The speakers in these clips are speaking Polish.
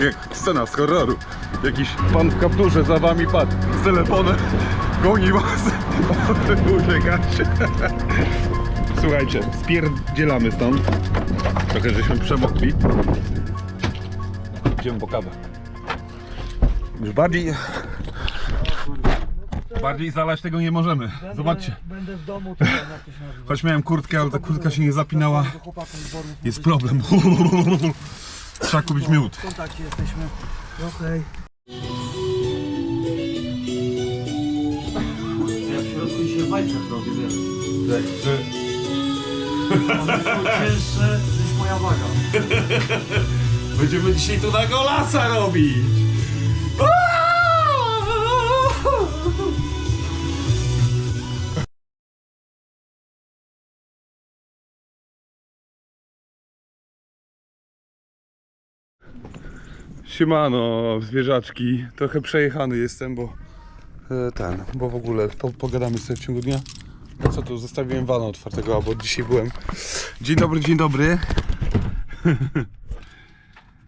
Jak scena z horroru. Jakiś pan w kapturze za wami padł z telefonem. Goni was. Uciekacie. Słuchajcie, spierdzielamy stąd. Trochę żeśmy przemokli. Idziemy po kawę. Już bardziej... Bardziej zalać tego nie możemy. Zobaczcie. Będę w domu, jak się nazywa. Choć miałem kurtkę, ale ta kurtka się nie zapinała. Jest problem. Trzeba kupić miód. W kontakcie jesteśmy. Okej. Ja w środku bajkach robię, wiesz. One są cięższe niż moja waga. Będziemy dzisiaj tu na golasa robić. Siemano, zwierzaczki. Trochę przejechany jestem, bo e, ten, bo w ogóle po, pogadamy sobie w ciągu dnia. Co tu, zostawiłem wana otwartego, albo dzisiaj byłem. Dzień dobry, dzień dobry.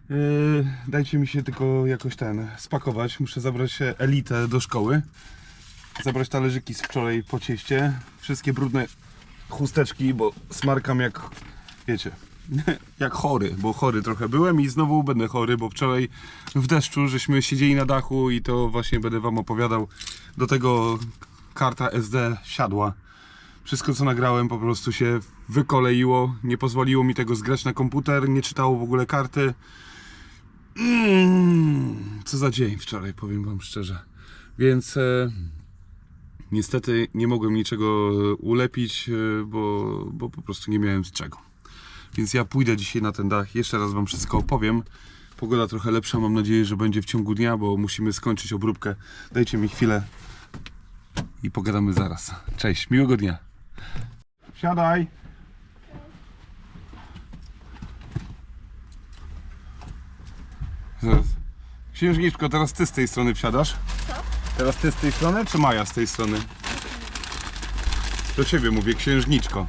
Yy, dajcie mi się tylko jakoś ten spakować. Muszę zabrać elitę do szkoły. Zabrać talerzyki z wczoraj po cieście. Wszystkie brudne chusteczki, bo smarkam jak wiecie. Jak chory, bo chory trochę byłem i znowu będę chory, bo wczoraj w deszczu żeśmy siedzieli na dachu i to właśnie będę wam opowiadał. Do tego karta SD siadła. Wszystko co nagrałem po prostu się wykoleiło, nie pozwoliło mi tego zgrać na komputer, nie czytało w ogóle karty. Mm, co za dzień wczoraj, powiem Wam szczerze. Więc e, niestety nie mogłem niczego ulepić, e, bo, bo po prostu nie miałem z czego. Więc ja pójdę dzisiaj na ten dach, jeszcze raz Wam wszystko opowiem. Pogoda trochę lepsza, mam nadzieję, że będzie w ciągu dnia, bo musimy skończyć obróbkę. Dajcie mi chwilę i pogadamy zaraz. Cześć, miłego dnia. Wsiadaj. Zaraz. Księżniczko, teraz ty z tej strony wsiadasz? Co? Teraz ty z tej strony, czy Maja z tej strony? Do ciebie mówię, księżniczko.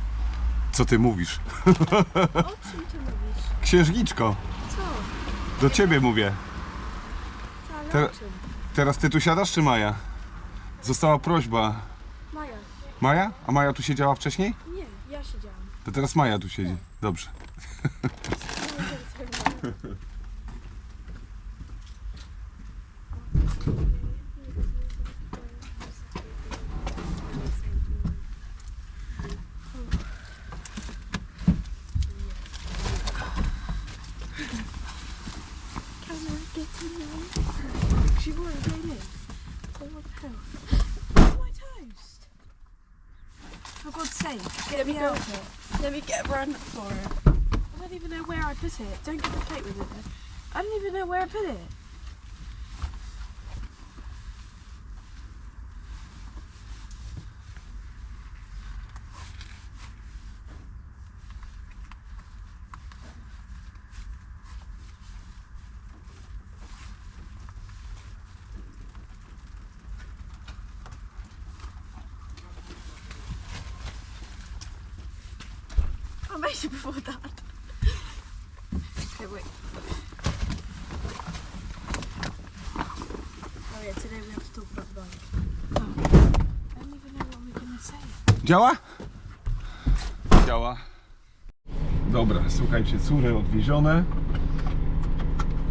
Co ty mówisz? O czym ty mówisz? Księżniczko, Co? do ciebie mówię. Ale Te- o czym? Teraz ty tu siadasz, czy Maja? Została prośba. Maja. Maja? A Maja tu siedziała wcześniej? Nie, ja siedziałam. To teraz Maja tu siedzi. Dobrze. Sake, get me out. Let me get run for it. I don't even know where I put it. Don't get the plate with it. I don't even know where I put it. I made it before that. Okay, wait. Oh yeah, today we have to talk about the bike. Oh. I don't even know what we're gonna say. Działa? Działa. Dobra, słuchajcie, córy odwiezione.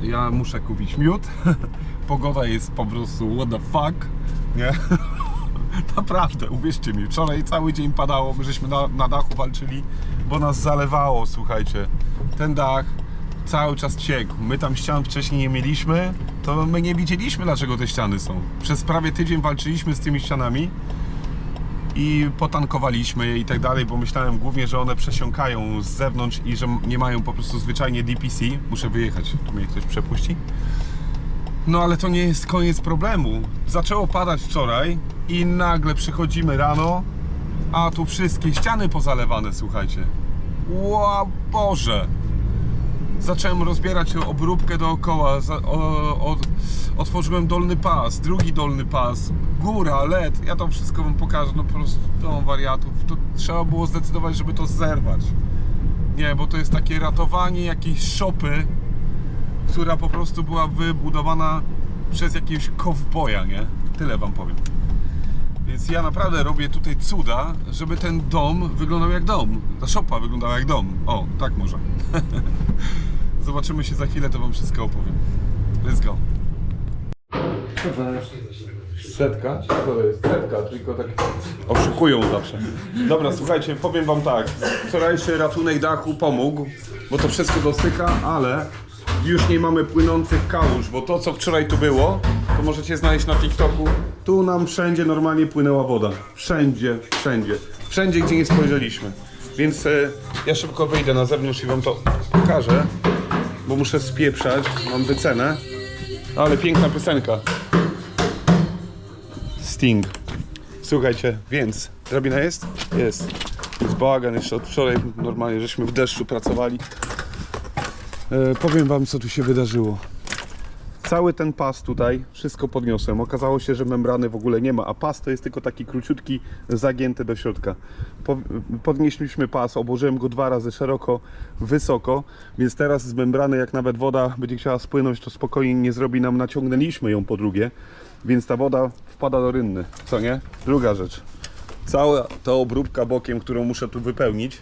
Ja muszę kupić miód. Pogoda jest po prostu what the fuck. Nie? Naprawdę, uwierzcie mi, wczoraj cały dzień padało, my żeśmy na, na dachu walczyli, bo nas zalewało, słuchajcie. Ten dach cały czas ciekł. My tam ścian wcześniej nie mieliśmy, to my nie widzieliśmy dlaczego te ściany są. Przez prawie tydzień walczyliśmy z tymi ścianami i potankowaliśmy je i tak dalej, bo myślałem głównie, że one przesiąkają z zewnątrz i że nie mają po prostu zwyczajnie DPC. Muszę wyjechać, tu mnie ktoś przepuści. No ale to nie jest koniec problemu. Zaczęło padać wczoraj i nagle przychodzimy rano, a tu wszystkie ściany pozalewane, słuchajcie. Ła Boże! zacząłem rozbierać obróbkę dookoła, za, o, o, otworzyłem dolny pas, drugi dolny pas, góra, led, ja to wszystko wam pokażę, no po prostu to wariatów, to trzeba było zdecydować, żeby to zerwać. Nie, bo to jest takie ratowanie jakiejś szopy, która po prostu była wybudowana przez jakiegoś kowboja, nie? Tyle wam powiem. Więc ja naprawdę robię tutaj cuda, żeby ten dom wyglądał jak dom. Ta szopa wyglądała jak dom. O, tak może. Zobaczymy się za chwilę, to wam wszystko opowiem. Let's go. Setka? To jest? Setka, tylko tak oszukują zawsze. Dobra, słuchajcie, powiem wam tak. Wczorajszy ratunek dachu pomógł, bo to wszystko dosyka, ale już nie mamy płynących kałuż, bo to co wczoraj tu było, to możecie znaleźć na TikToku. Tu nam wszędzie normalnie płynęła woda. Wszędzie, wszędzie. Wszędzie, gdzie nie spojrzeliśmy. Więc e, ja szybko wyjdę na zewnątrz i wam to pokażę, bo muszę spieprzać, mam wycenę. Ale piękna piosenka. Sting. Słuchajcie, więc drabina jest? Jest. Jest bałagan jeszcze od wczoraj, normalnie żeśmy w deszczu pracowali. E, powiem wam co tu się wydarzyło. Cały ten pas tutaj, wszystko podniosłem. Okazało się, że membrany w ogóle nie ma, a pas to jest tylko taki króciutki, zagięty do środka. Po, podnieśliśmy pas, obłożyłem go dwa razy szeroko, wysoko, więc teraz z membrany, jak nawet woda będzie chciała spłynąć, to spokojnie nie zrobi nam, naciągnęliśmy ją po drugie, więc ta woda wpada do rynny, co nie? Druga rzecz. Cała ta obróbka bokiem, którą muszę tu wypełnić,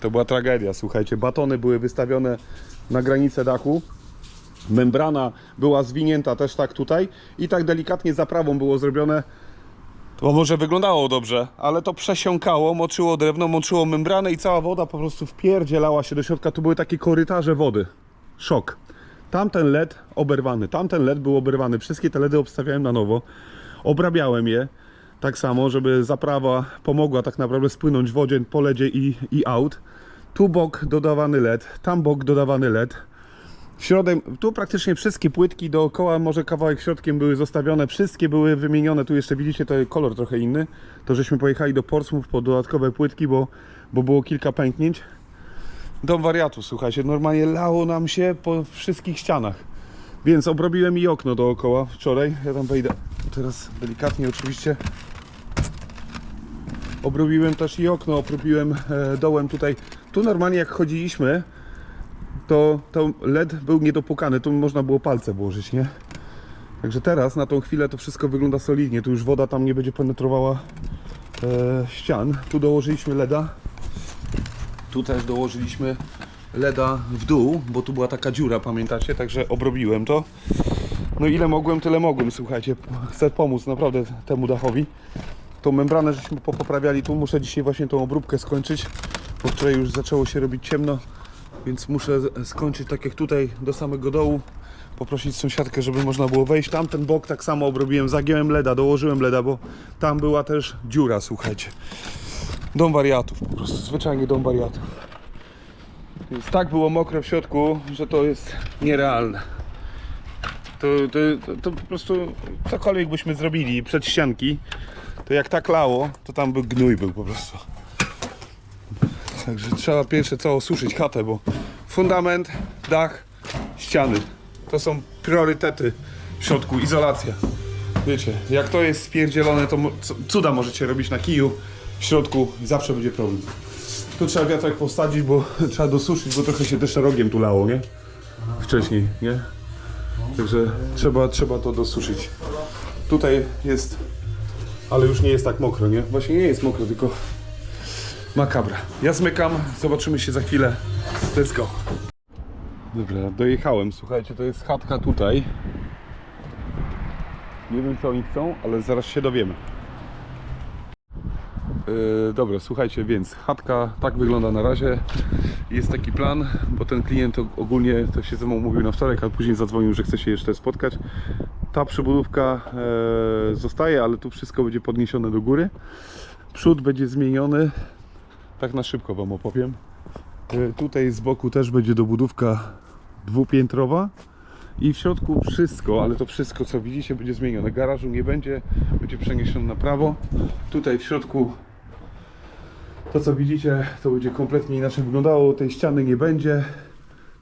to była tragedia, słuchajcie. Batony były wystawione na granicę dachu. Membrana była zwinięta też tak tutaj i tak delikatnie zaprawą było zrobione. To może wyglądało dobrze, ale to przesiąkało, moczyło drewno, moczyło membranę i cała woda po prostu wpierdzielała się do środka. Tu były takie korytarze wody. Szok. Tamten led oberwany, tamten led był oberwany. Wszystkie te ledy obstawiałem na nowo. Obrabiałem je tak samo, żeby zaprawa pomogła tak naprawdę spłynąć wodzie po ledzie i, i out. Tu bok dodawany led, tam bok dodawany led. Środek, tu praktycznie wszystkie płytki dookoła, może kawałek środkiem były zostawione, wszystkie były wymienione. Tu jeszcze widzicie, to kolor trochę inny. To żeśmy pojechali do Portsmouth po dodatkowe płytki, bo, bo było kilka pęknięć. Dom wariatu, słuchajcie, normalnie lało nam się po wszystkich ścianach. Więc obrobiłem i okno dookoła wczoraj. Ja tam wejdę teraz delikatnie oczywiście. Obrobiłem też i okno, obrobiłem e, dołem tutaj. Tu normalnie jak chodziliśmy, to, to LED był niedopukany, tu można było palce włożyć, nie? Także teraz na tą chwilę to wszystko wygląda solidnie. Tu już woda tam nie będzie penetrowała e, ścian. Tu dołożyliśmy LEDa. Tu też dołożyliśmy LEDa w dół, bo tu była taka dziura, pamiętacie? Także obrobiłem to. No ile mogłem, tyle mogłem, słuchajcie. Chcę pomóc naprawdę temu dachowi. Tą membranę żeśmy poprawiali tu. Muszę dzisiaj właśnie tą obróbkę skończyć, bo wczoraj już zaczęło się robić ciemno, więc muszę skończyć tak jak tutaj do samego dołu. Poprosić sąsiadkę, żeby można było wejść. Tamten bok tak samo obrobiłem, zagiąłem leda, dołożyłem leda, bo tam była też dziura, słuchajcie. Dom wariatów, po prostu zwyczajnie dom wariatów. Więc tak było mokre w środku, że to jest nierealne. To, to, to, to po prostu cokolwiek byśmy zrobili przed ścianki, to jak tak lało, to tam by gnój był po prostu. Także trzeba pierwsze co osuszyć chatę, bo fundament, dach, ściany to są priorytety w środku, izolacja. Wiecie, jak to jest spierdzielone, to cuda możecie robić na kiju w środku zawsze będzie problem. Tu trzeba wiatrak posadzić, bo trzeba dosuszyć, bo trochę się też rogiem tu lało, nie? Wcześniej, nie? Także trzeba, trzeba to dosuszyć. Tutaj jest, ale już nie jest tak mokro, nie? Właśnie nie jest mokro, tylko makabra. Ja zmykam, zobaczymy się za chwilę. Let's go. Dobra, dojechałem. Słuchajcie, to jest chatka tutaj. Nie wiem co oni chcą, ale zaraz się dowiemy. Yy, dobra, słuchajcie, więc chatka tak wygląda na razie. Jest taki plan, bo ten klient og- ogólnie to się ze mną mówił na wtorek, a później zadzwonił, że chce się jeszcze spotkać. Ta przybudówka e, zostaje, ale tu wszystko będzie podniesione do góry. Przód będzie zmieniony. Tak na szybko Wam opowiem. E, tutaj z boku też będzie dobudówka dwupiętrowa. I w środku wszystko, ale to wszystko co widzicie będzie zmienione. Garażu nie będzie, będzie przeniesiony na prawo. Tutaj w środku To co widzicie, to będzie kompletnie inaczej wyglądało. Tej ściany nie będzie.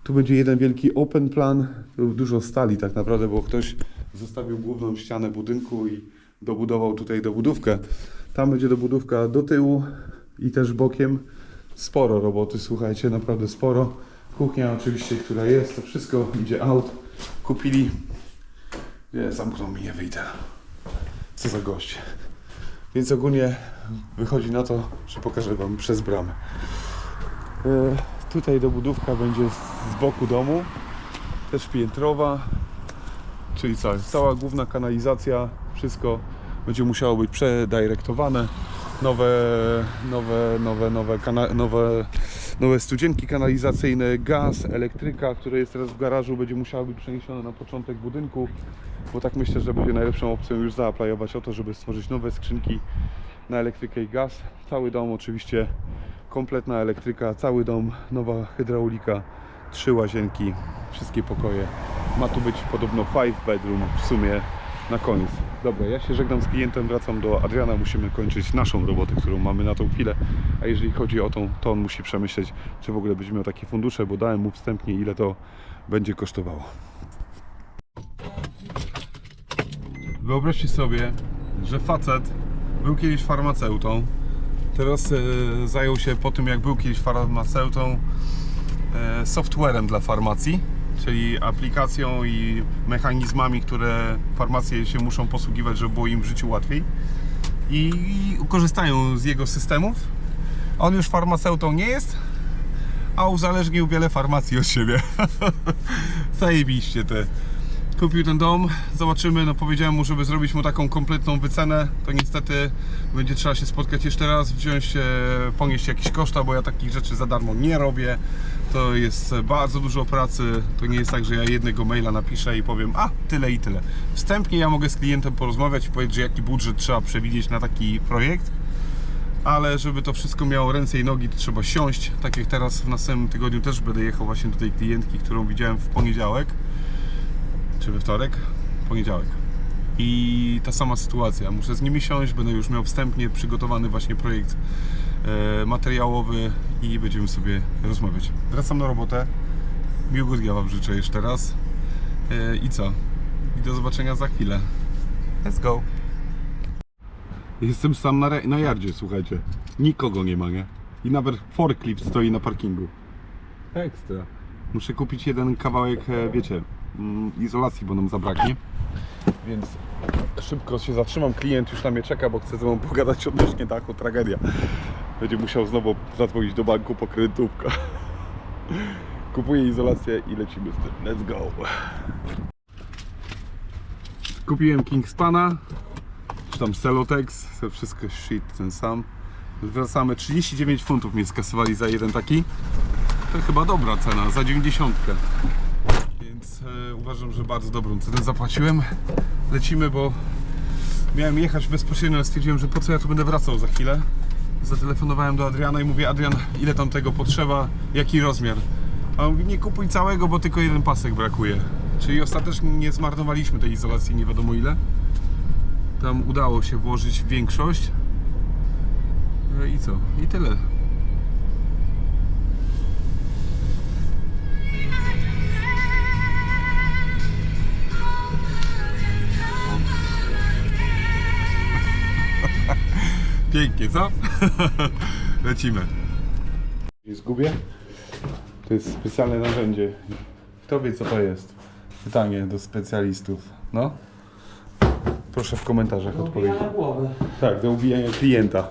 Tu będzie jeden wielki open plan. Dużo stali tak naprawdę, bo ktoś zostawił główną ścianę budynku i dobudował tutaj dobudówkę. Tam będzie dobudówka do tyłu i też bokiem. Sporo roboty, słuchajcie, naprawdę sporo. Kuchnia oczywiście, która jest, to wszystko idzie out. Kupili. Nie, zamknął mi, nie wyjdę. Co za gość. Więc ogólnie wychodzi na to, że pokażę Wam przez bramę. E, tutaj dobudówka będzie z- z boku domu, też piętrowa, czyli co, cała główna kanalizacja, wszystko będzie musiało być przedirektowane. Nowe, nowe, nowe, nowe, kana- nowe, nowe studzienki kanalizacyjne, gaz, elektryka, które jest teraz w garażu, będzie musiała być przeniesione na początek budynku, bo tak myślę, że będzie najlepszą opcją już zaaplajować o to, żeby stworzyć nowe skrzynki na elektrykę i gaz. Cały dom oczywiście kompletna elektryka, cały dom, nowa hydraulika, trzy łazienki, wszystkie pokoje. Ma tu być podobno 5 bedroom w sumie na koniec. Dobra, ja się żegnam z klientem, wracam do Adriana, musimy kończyć naszą robotę, którą mamy na tą chwilę. A jeżeli chodzi o tą, to on musi przemyśleć, czy w ogóle będzie miał takie fundusze, bo dałem mu wstępnie ile to będzie kosztowało. Wyobraźcie sobie, że facet był kiedyś farmaceutą, teraz e, zajął się po tym jak był kiedyś farmaceutą e, softwarem dla farmacji, czyli aplikacją i mechanizmami, które farmacje się muszą posługiwać, żeby było im w życiu łatwiej i, korzystają z jego systemów. On już farmaceutą nie jest, a uzależnił wiele farmacji od siebie. Zajebiście te. Kupił ten dom, zobaczymy, no powiedziałem mu, żeby zrobić mu taką kompletną wycenę, to niestety będzie trzeba się spotkać jeszcze raz, wziąć, ponieść jakieś koszta, bo ja takich rzeczy za darmo nie robię. To jest bardzo dużo pracy, to nie jest tak, że ja jednego maila napiszę i powiem, a tyle i tyle. Wstępnie ja mogę z klientem porozmawiać i powiedzieć, że jaki budżet trzeba przewidzieć na taki projekt, ale żeby to wszystko miało ręce i nogi, to trzeba siąść. Tak jak teraz w następnym tygodniu też będę jechał właśnie do tej klientki, którą widziałem w poniedziałek, czy we wtorek? Poniedziałek. I ta sama sytuacja. Muszę z nimi siąść, będę już miał wstępnie przygotowany właśnie projekt materiałowy i będziemy sobie rozmawiać. Wracam na robotę. Miłego dnia Wam życzę jeszcze raz. E, I co? I do zobaczenia za chwilę. Let's go. Jestem sam na, na jardzie, słuchajcie. Nikogo nie ma, nie? I nawet forklift stoi na parkingu. Ekstra. Muszę kupić jeden kawałek, e, wiecie, mm, izolacji, bo nam zabraknie. Więc szybko się zatrzymam. Klient już na mnie czeka, bo chce ze mną pogadać odnośnie dachu. Tragedia. Będzie musiał znowu zadzwonić do banku po kredytówkę. Kupuję izolację i lecimy z tym. Let's go. Kupiłem Kingspana, czy tam Celotex, wszystko shit ten sam. Wracamy, 39 funtów mnie skasowali za jeden taki. To chyba dobra cena, za 90. Więc e, uważam, że bardzo dobrą cenę zapłaciłem. Lecimy, bo miałem jechać bezpośrednio, ale stwierdziłem, że po co ja tu będę wracał za chwilę. Zatelefonowałem do Adriana i mówię, Adrian, ile tam tego potrzeba, jaki rozmiar? A on mówi, nie kupuj całego, bo tylko jeden pasek brakuje. Czyli ostatecznie nie zmarnowaliśmy tej izolacji nie wiadomo ile. Tam udało się włożyć większość. No i co? I tyle. Pięknie, co? Lecimy. Zgubię? To jest specjalne narzędzie. Kto wie co to jest? Pytanie do specjalistów. No? Proszę w komentarzach odpowiedzieć. na głowę. Tak, do ubijania klienta.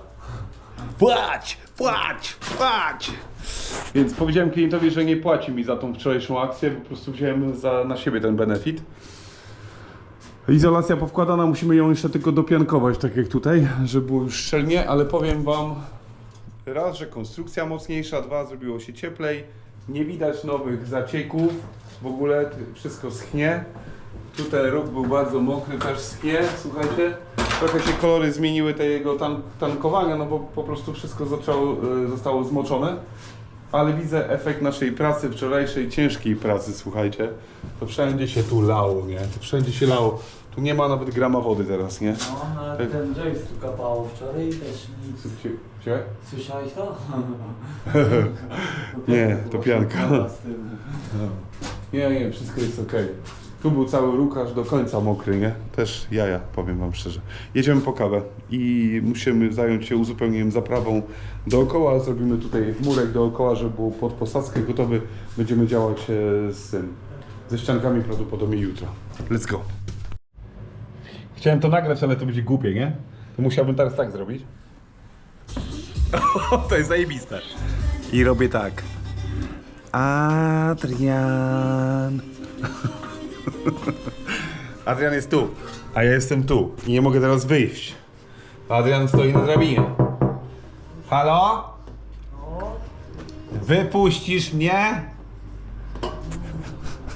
Płać! Płać! Płać! Więc powiedziałem klientowi, że nie płaci mi za tą wczorajszą akcję, po prostu wziąłem za, na siebie ten benefit. Izolacja powkładana, musimy ją jeszcze tylko dopiankować, tak jak tutaj, żeby było już szczelnie, ale powiem Wam raz, że konstrukcja mocniejsza, dwa, zrobiło się cieplej, nie widać nowych zacieków, w ogóle wszystko schnie. Tutaj róg był bardzo mokry, też schnie, słuchajcie. Trochę się kolory zmieniły tego tan tankowania, no bo po prostu wszystko zaczęło, e, zostało zmoczone. Ale widzę efekt naszej pracy, wczorajszej ciężkiej pracy, słuchajcie. To wszędzie się tu lało, nie? To wszędzie się lało. Tu nie ma nawet grama wody teraz, nie? No, nawet Tak. ten joystick kapało wczoraj i też nic. Cie- Cię? Słyszałeś to? Nie, to pianka. Z tym. Nie, nie, wszystko jest ok. Tu był cały róg aż do końca mokry, nie? Też jaja, powiem wam szczerze. Jedziemy po kawę i musimy zająć się uzupełnieniem zaprawą dookoła. Zrobimy tutaj murek dookoła, żeby był pod posadzkę gotowy. Będziemy działać e, z tym, ze ściankami prawdopodobnie jutro. Let's go. Chciałem to nagrać, ale to będzie głupie, nie? To musiałbym teraz tak zrobić. to jest zajebiste. I robię tak. Adrian. Adrian jest tu, a ja jestem tu i nie mogę teraz wyjść. Adrian stoi na drabinie. Halo? Wypuścisz mnie?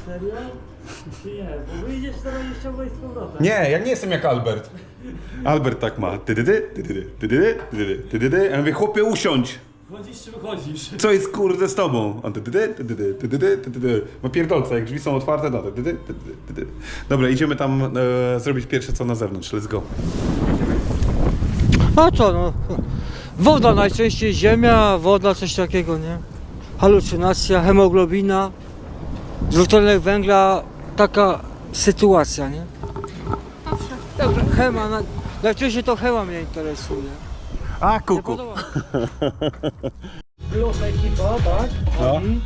Serio? Czy nie? Bo wyjdziesz teraz i chciałbyś z powrotem. Nie, ja nie jestem jak Albert. Albert tak ma. Tydydy, tydydy, tydydy, tydydy, tydydy. Ja mówię, chłopie usiądź. Wchodzisz czy wychodzisz? Co jest kurde z tobą? On tydydy, tydydy, tydydy, tydydy. Ma pierdolca, jak drzwi są otwarte, no tydydy, tydydy, tydydy. Dobra, idziemy tam e, zrobić pierwsze co na zewnątrz. Let's go. A co no? Woda najczęściej ziemia, woda coś takiego, nie? Halucynacja, hemoglobina, dwutlenek węgla, taka sytuacja, nie? Dobra. Chema, na... najczęściej to chema mnie interesuje. A, Nie kuku. podoba mi się. Ekipa, tak? No. Oni,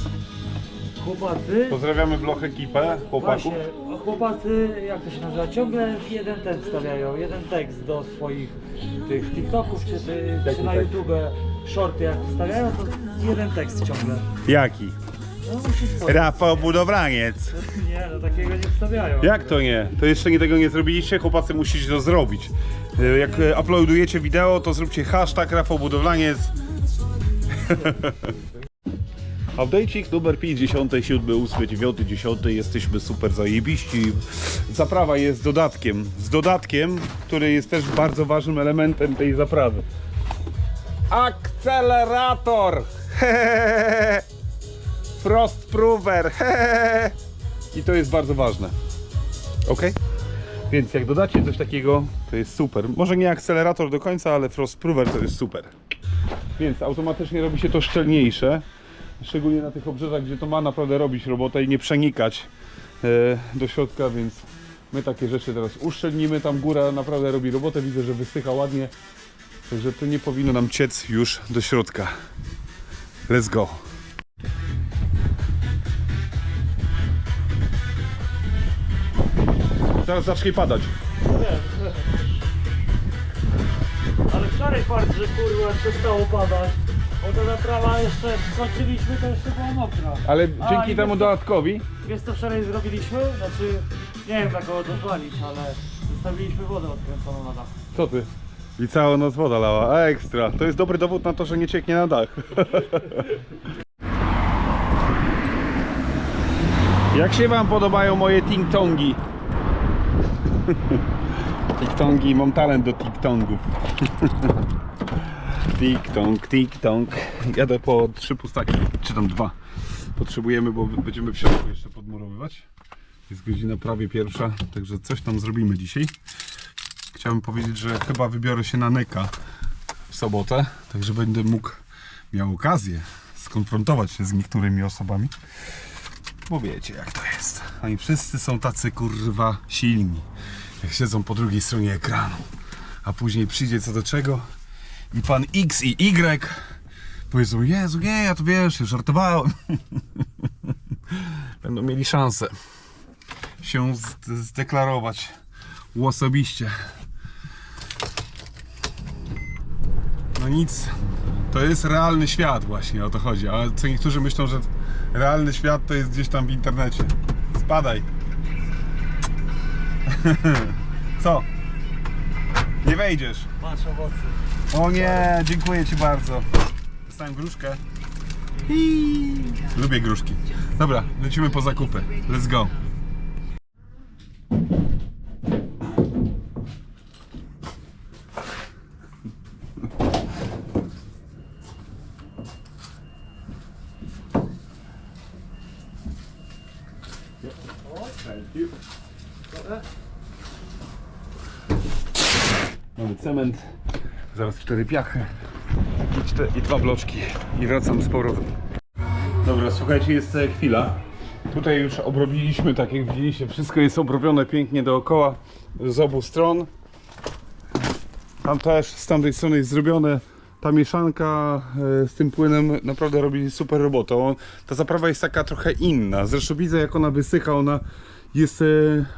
chłopacy. Pozdrawiamy Bloch ekipę, chłopaków. Właśnie, a chłopacy, jak to się nazywa, ciągle jeden ten wstawiają, jeden tekst do swoich tych TikToków czy, ty, czy na? YouTube shorty jak wstawiają, to jeden tekst ciągle. Jaki? Rafał Budowlaniec. Nie, no takiego nie wstawiają. Jak to nie? To jeszcze nie tego nie zrobiliście? Chłopacy musicie to zrobić. E, Jak e, uploadujecie wideo, to zróbcie hashtag Rafał Budowlaniec. Updatecik numer 50, 7, 8, 9, 10. Jesteśmy super zajebiści. Zaprawa jest dodatkiem. Z dodatkiem, który jest też bardzo ważnym elementem tej zaprawy. Akcelerator! Frost prover! I to jest bardzo ważne. Ok? Więc jak dodacie coś takiego, to jest super. Może nie akcelerator do końca, ale frost prover to jest super. Więc automatycznie robi się to szczelniejsze. Szczególnie na tych obrzeżach, gdzie to ma naprawdę robić robotę i nie przenikać e, do środka, więc my takie rzeczy teraz uszczelnimy. Tam góra naprawdę robi robotę, widzę, że wysycha ładnie. Także to nie powinno nam ciec już do środka. Let's go. Zaraz zacznie padać. Ale wczoraj fakt, że kurwa przestało padać. Bo ta naprawa jeszcze skończyliśmy, to jeszcze była mokra. Ale A, dzięki i temu wiesz co? dodatkowi Wiesz co wczoraj zrobiliśmy? Znaczy, nie wiem jak go dozwalić, ale zostawiliśmy wodę odkręconą na dach. Co ty? I całą noc woda lała. Ekstra. To jest dobry dowód na to, że nie cieknie na dach. Jak się wam podobają moje ting-tongi? Tik-tongi, mam talent do tik-tongów. Tik-tong, tik-tong. Jadę po trzy pustaki, czy tam dwa. Potrzebujemy, bo będziemy w środku jeszcze podmurowywać. Jest godzina prawie pierwsza, także coś tam zrobimy dzisiaj. Chciałbym powiedzieć, że chyba wybiorę się na Neka w sobotę, także będę mógł, miał okazję skonfrontować się z niektórymi osobami. Bo wiecie jak to jest. Oni wszyscy są tacy kurwa silni, jak siedzą po drugiej stronie ekranu. A później przyjdzie co do czego i pan X i Y powiedzą, Jezu, nie, ja to wiesz, ja żartowałem. Będą mieli szansę się zd- zdeklarować osobiście. No nic, to jest realny świat właśnie, o to chodzi. A co niektórzy myślą, że realny świat to jest gdzieś tam w internecie. Spadaj. Co? Nie wejdziesz. Masz owoce. O nie, dziękuję Ci bardzo. Dostałem gruszkę. Lubię gruszki. Dobra, lecimy po zakupy. Let's go. Mamy cement, zaraz cztery piachy. I, czte, I dwa bloczki. I wracam z powrotem. Dobra, słuchajcie, jest e, chwila. Tutaj już obrobiliśmy, tak jak widzieliście, wszystko jest obrobione pięknie dookoła z obu stron. Tam też z tamtej strony jest zrobione. Ta mieszanka e, z tym płynem naprawdę robi super robotę. Ta zaprawa jest taka trochę inna. Zresztą widzę jak ona wysycha, ona jest e,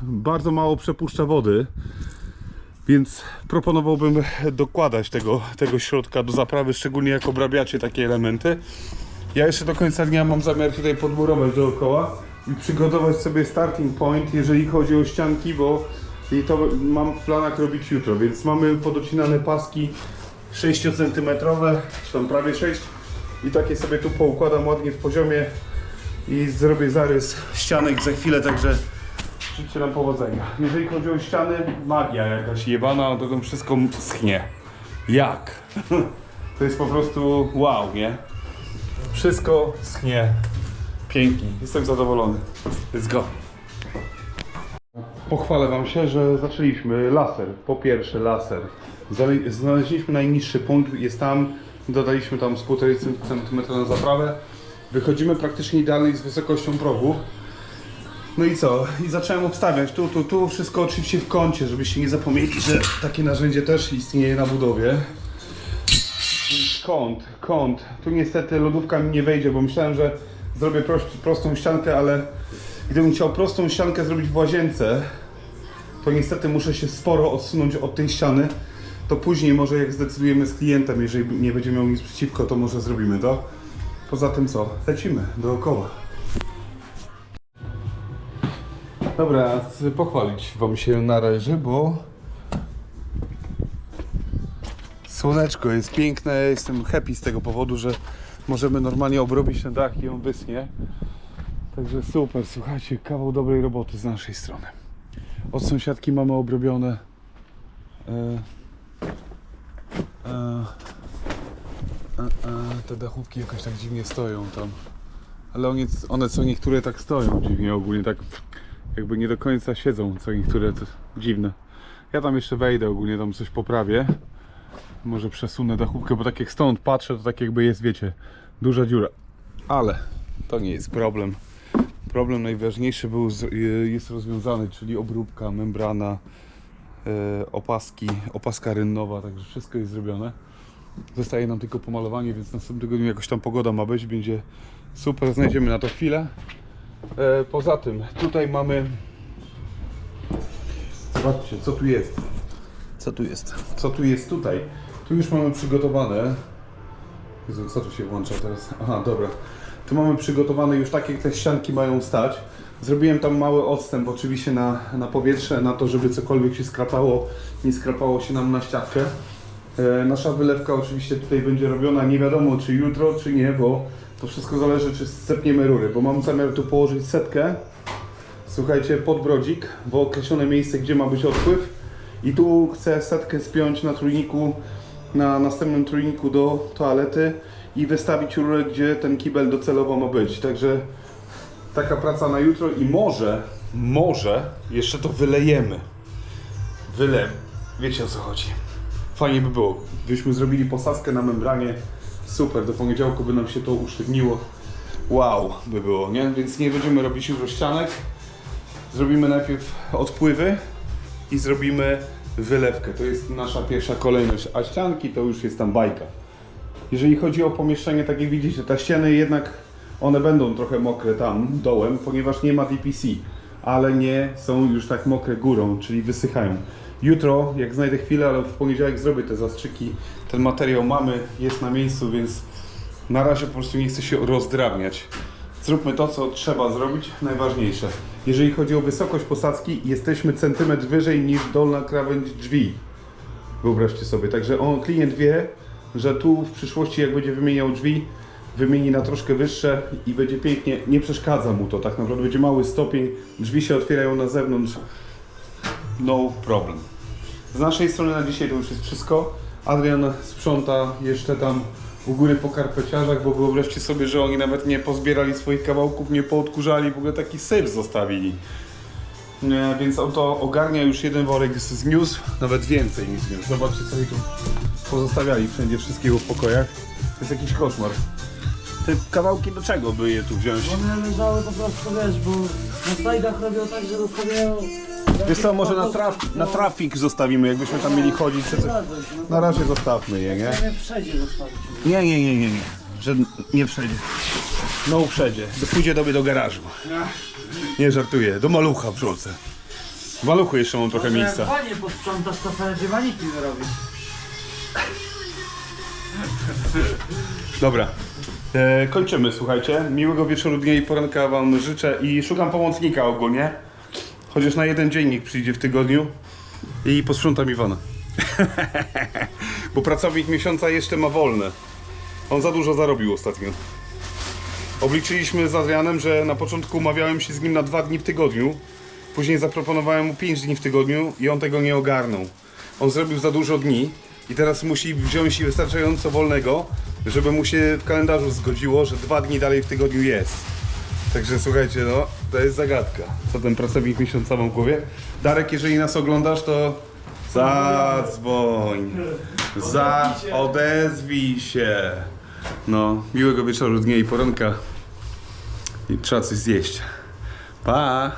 bardzo mało przepuszcza wody. Więc proponowałbym dokładać tego, tego środka do zaprawy, szczególnie jak obrabiacie takie elementy. Ja jeszcze do końca dnia mam zamiar tutaj podmurować dookoła i przygotować sobie starting point, jeżeli chodzi o ścianki, bo i to mam w planach robić jutro, więc mamy podocinane paski 6 cm, czy tam prawie 6 i takie sobie tu poukładam ładnie w poziomie i zrobię zarys ścianek za chwilę, także życzę nam powodzenia. Jeżeli chodzi o ściany, magia jakaś jebana, to to wszystko schnie. Jak? To jest po prostu wow, nie? Wszystko schnie pięknie. Jestem zadowolony. Let's go. Pochwalę Wam się, że zaczęliśmy laser. Po pierwsze laser. Znaleźliśmy najniższy punkt, jest tam. Dodaliśmy tam z 1,5 cm na zaprawę. Wychodzimy praktycznie idealnie z wysokością progu. No i co? I zacząłem obstawiać tu, tu, tu. Wszystko oczywiście w kącie, żebyście nie zapomnieli, że takie narzędzie też istnieje na budowie. Kąt, kąt. Tu niestety lodówka mi nie wejdzie, bo myślałem, że zrobię prost, prostą ściankę, ale gdybym chciał prostą ściankę zrobić w łazience, to niestety muszę się sporo odsunąć od tej ściany. To później może jak zdecydujemy z klientem, jeżeli nie będzie miał nic przeciwko, to może zrobimy to. Poza tym co? Lecimy dookoła. Dobra, pochwalić Wam się należy, bo Słoneczko jest piękne, jestem happy z tego powodu, że możemy normalnie obrobić ten dach i on wyschnie. Także super, słuchajcie, kawał dobrej roboty z naszej strony. Od sąsiadki mamy obrobione. E, e, e, e, te dachówki jakoś tak dziwnie stoją tam. Ale one, one co niektóre tak stoją dziwnie ogólnie, tak jakby nie do końca siedzą, co niektóre to dziwne. Ja tam jeszcze wejdę ogólnie, tam coś poprawię. Może przesunę dachówkę, bo tak jak stąd patrzę, to tak jakby jest, wiecie, duża dziura. Ale to nie jest problem. Problem najważniejszy był, y, jest rozwiązany, czyli obróbka, membrana, e, opaski, opaska rynnowa, także wszystko jest zrobione. Zostaje nam tylko pomalowanie, więc w następnym tygodniu jakoś tam pogoda ma być, będzie super, znajdziemy na to chwilę. E, Poza tym, tutaj mamy... Zobaczcie, co tu jest. Co tu jest? Co tu jest tutaj? Tu już mamy przygotowane. Jezu, co tu się włącza teraz? Aha, dobra. Tu mamy przygotowane już tak, jak te ścianki mają stać. Zrobiłem tam mały odstęp oczywiście na, na powietrze, na to, żeby cokolwiek się skrapało, nie skrapało się nam na ściankę. E, nasza wylewka oczywiście tutaj będzie robiona nie wiadomo czy jutro, czy nie, bo to wszystko zależy czy sepniemy rury, bo mam zamiar tu położyć setkę słuchajcie, pod brodzik, w określone miejsce, gdzie ma być odpływ. I tu chcę setkę spiąć na trójniku, na następnym trójniku do toalety i wystawić rurę, gdzie ten kibel docelowo ma być. Także taka praca na jutro i może, może jeszcze to wylejemy. Wylew. Wiecie o co chodzi. Fajnie by było. Gdybyśmy zrobili posadzkę na membranie, super, do poniedziałku by nam się to usztywniło. Wow, by było, nie? Więc nie będziemy robić już ścianek. Zrobimy najpierw odpływy i zrobimy wylewkę. To jest nasza pierwsza kolejność, a ścianki to już jest tam bajka. Jeżeli chodzi o pomieszczenie, tak jak widzicie, te ściany jednak one będą trochę mokre tam dołem, ponieważ nie ma DPC, ale nie są już tak mokre górą, czyli wysychają. Jutro, jak znajdę chwilę, ale w poniedziałek zrobię te zastrzyki. Ten materiał mamy, jest na miejscu, więc na razie po prostu nie chcę się rozdrabniać. Zróbmy to, co trzeba zrobić, najważniejsze. Jeżeli chodzi o wysokość posadzki, jesteśmy centymetr wyżej niż dolna krawędź drzwi. Wyobraźcie sobie. Także on, klient wie, że tu w przyszłości, jak będzie wymieniał drzwi, wymieni na troszkę wyższe i będzie pięknie. Nie przeszkadza mu to, tak naprawdę będzie mały stopień. Drzwi się otwierają na zewnątrz. No problem. Z naszej strony na dzisiaj to już jest wszystko. Adrian sprząta jeszcze tam u góry po karpeciarzach, bo wyobraźcie sobie, że oni nawet nie pozbierali swoich kawałków, nie poodkurzali, w ogóle taki syf zostawili. Nie, więc on to ogarnia już jeden worek zniósł, nawet więcej niż zniósł. Zobaczcie sobie tu Pozostawiali wszędzie wszystkiego w pokojach. To jest jakiś koszmar. Te kawałki do czego by je tu wziąć? One leżały po prostu, wiesz, bo na slajdach robią tak, że zostawiają... Wiesz co, może na, traf, na trafik zostawimy, jakbyśmy tam mieli chodzić czy coś. Na razie zostawmy je, nie? Nie zostawić. Nie, nie, nie, nie, nie. Że nie wszędzie. No wszędzie. Pójdzie do mnie do garażu. Nie żartuję, do malucha wrzucę. W maluchu jeszcze mam trochę Jak miejsca. panie posprzątasz, to sobie dywaniki wyrobić. Dobra. E, kończymy, słuchajcie. Miłego wieczoru, dnia i poranka wam życzę i szukam pomocnika ogólnie. Chociaż na jeden dziennik przyjdzie w tygodniu i posprzątam Iwana. Bo pracownik miesiąca jeszcze ma wolne. On za dużo zarobił ostatnio. Obliczyliśmy z Adrianem, że na początku umawiałem się z nim na dwa dni w tygodniu. Później zaproponowałem mu 5 dni w tygodniu i on tego nie ogarnął. On zrobił za dużo dni i teraz musi wziąć wystarczająco wolnego, żeby mu się w kalendarzu zgodziło, że dwa dni dalej w tygodniu jest. Także słuchajcie, no, to jest zagadka. Co ten pracownik miesiąca ma w głowie? Darek, jeżeli nas oglądasz, to zadzwoń. Za, odezwij się. No, miłego wieczoru, dnia i poranka. I trzeba coś zjeść. Pa!